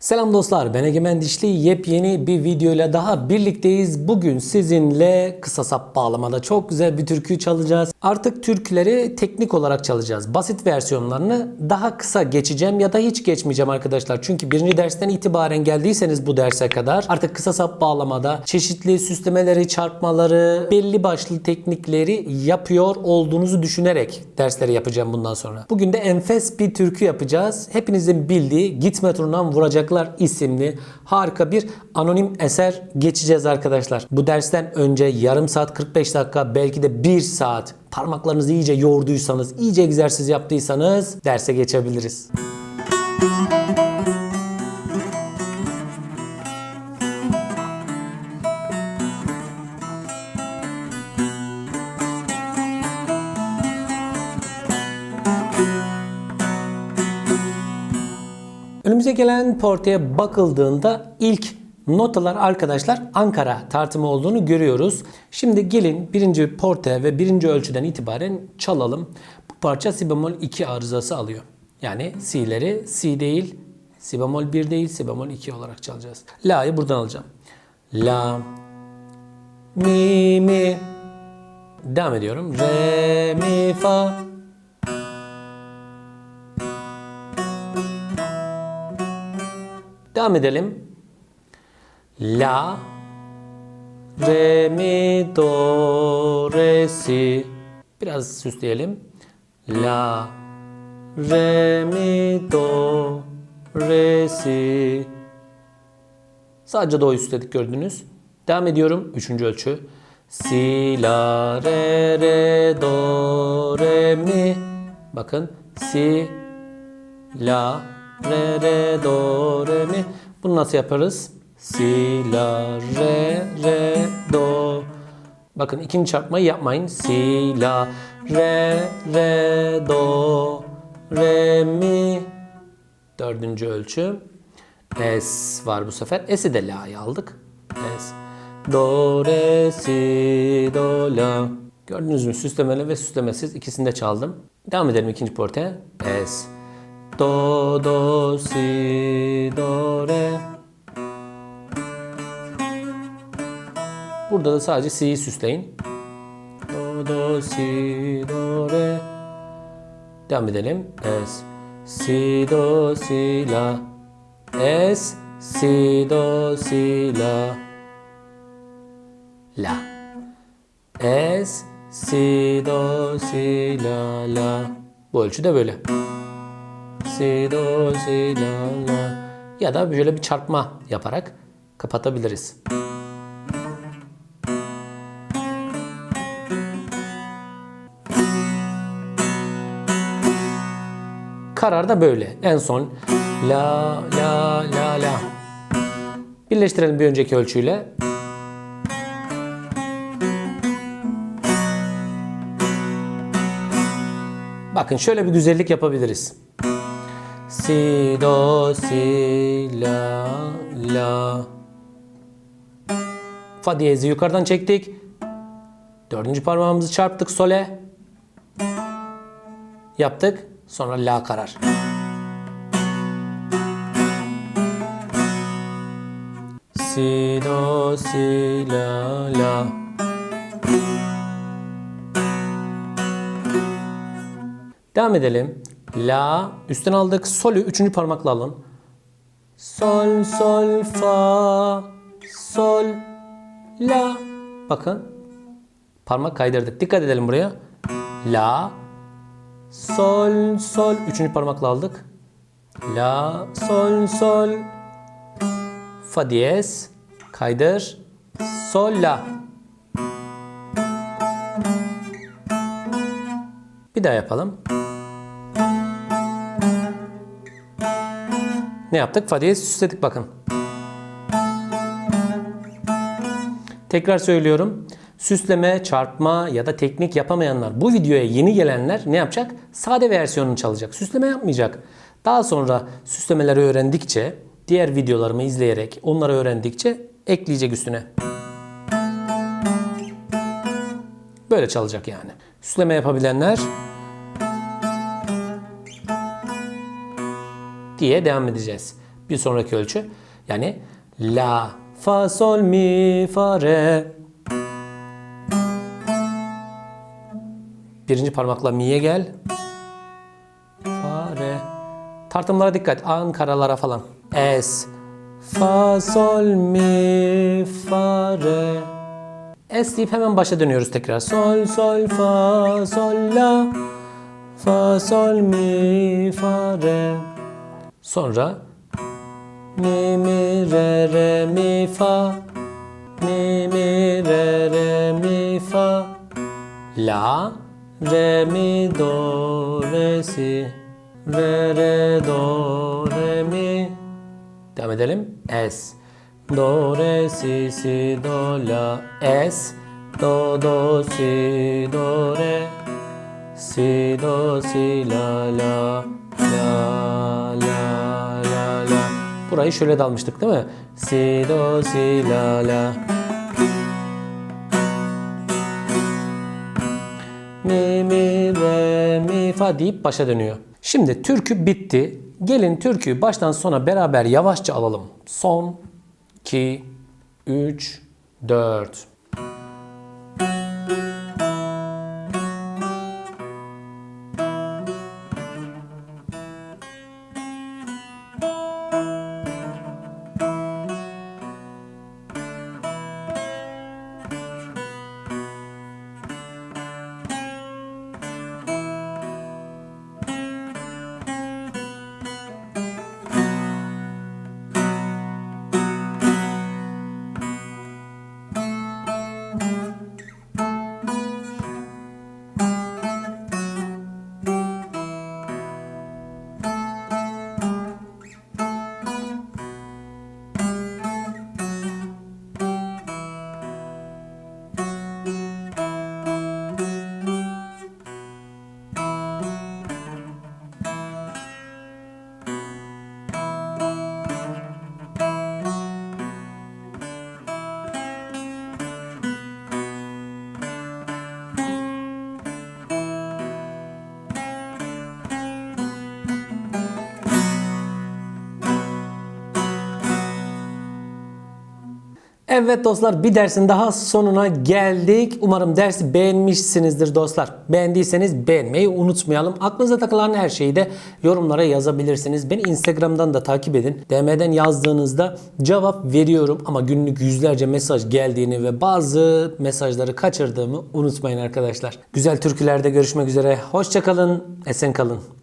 Selam dostlar ben Egemen Dişli yepyeni bir videoyla daha birlikteyiz. Bugün sizinle kısa sap bağlamada çok güzel bir türkü çalacağız. Artık türküleri teknik olarak çalacağız. Basit versiyonlarını daha kısa geçeceğim ya da hiç geçmeyeceğim arkadaşlar. Çünkü birinci dersten itibaren geldiyseniz bu derse kadar artık kısa sap bağlamada çeşitli süslemeleri, çarpmaları, belli başlı teknikleri yapıyor olduğunuzu düşünerek dersleri yapacağım bundan sonra. Bugün de enfes bir türkü yapacağız. Hepinizin bildiği Gitme Turundan Vuracaklar isimli harika bir anonim eser geçeceğiz arkadaşlar. Bu dersten önce yarım saat 45 dakika belki de 1 saat parmaklarınızı iyice yorduysanız, iyice egzersiz yaptıysanız derse geçebiliriz. Önümüze gelen portaya bakıldığında ilk notalar arkadaşlar Ankara tartımı olduğunu görüyoruz. Şimdi gelin birinci porte ve birinci ölçüden itibaren çalalım. Bu parça si bemol 2 arızası alıyor. Yani si'leri si değil, si bemol 1 değil, si bemol 2 olarak çalacağız. La'yı buradan alacağım. La, mi, mi. Devam ediyorum. Re, mi, fa. Devam edelim. La, re, mi, do, re, si. Biraz süsleyelim. La, re, mi, do, re, si. Sadece do'yu süsledik gördünüz. Devam ediyorum. Üçüncü ölçü. Si, la, re, re, do, re, mi. Bakın. Si, la, re, re, do, re, mi. Bunu nasıl yaparız? Si, la, re, re, do. Bakın ikinci çarpmayı yapmayın. Si, la, re, re, do, re, mi. Dördüncü ölçü. Es var bu sefer. Es'i de la'ya aldık. Es. Do, re, si, do, la. Gördünüz mü? Süslemeli ve süslemesiz ikisini de çaldım. Devam edelim ikinci porte. Es. Do, do, si, do, re. Burada da sadece si'yi süsleyin. Do, do, si, do, re. Devam edelim. Es. Si, do, si, la. Es, si, do, si, la. La. Es, si, do, si, la, la. Bu ölçü de böyle. Si, do, si, la, la. Ya da böyle bir çarpma yaparak kapatabiliriz. Karar da böyle. En son la la la la. Birleştirelim bir önceki ölçüyle. Bakın şöyle bir güzellik yapabiliriz. Si do si la la. Fa diyezi yukarıdan çektik. Dördüncü parmağımızı çarptık sole. Yaptık. Sonra la karar. Si do si la la. Devam edelim. La üstten aldık. Sol'ü üçüncü parmakla alın. Sol sol fa sol la. Bakın. Parmak kaydırdık. Dikkat edelim buraya. La Sol, sol. Üçüncü parmakla aldık. La, sol, sol. Fa diyez. Kaydır. Sol, la. Bir daha yapalım. Ne yaptık? Fa diyez süsledik bakın. Tekrar söylüyorum. Süsleme, çarpma ya da teknik yapamayanlar, bu videoya yeni gelenler ne yapacak? Sade versiyonunu çalacak. Süsleme yapmayacak. Daha sonra süslemeleri öğrendikçe, diğer videolarımı izleyerek, onları öğrendikçe ekleyecek üstüne. Böyle çalacak yani. Süsleme yapabilenler diye devam edeceğiz. bir sonraki ölçü. Yani la, fa, sol, mi, fa, re. Birinci parmakla mi'ye gel. Fa, re. Tartımlara dikkat. Ankaralara falan. Es. Fa, sol, mi, fa, re. Es deyip hemen başa dönüyoruz tekrar. Sol, sol, fa, sol, la. Fa, sol, mi, fa, re. Sonra mi, mi, re, re, mi, fa. Mi, mi, re, re, mi, fa. La, re, mi, do, re, si. Re, re, do, re, mi. Devam edelim. Es. Do, re, si, si, do, la. Es. Do, do, si, do, re. Si, do, si, la, la. La, la, la, la. Burayı şöyle dalmıştık değil mi? Si, do, si, la, la. Mi, mi, re, mi, fa deyip başa dönüyor. Şimdi türkü bitti. Gelin türküyü baştan sona beraber yavaşça alalım. Son, 2, 3, 4. Evet dostlar bir dersin daha sonuna geldik. Umarım dersi beğenmişsinizdir dostlar. Beğendiyseniz beğenmeyi unutmayalım. Aklınıza takılan her şeyi de yorumlara yazabilirsiniz. Beni Instagram'dan da takip edin. DM'den yazdığınızda cevap veriyorum ama günlük yüzlerce mesaj geldiğini ve bazı mesajları kaçırdığımı unutmayın arkadaşlar. Güzel türkülerde görüşmek üzere. Hoşçakalın, esen kalın.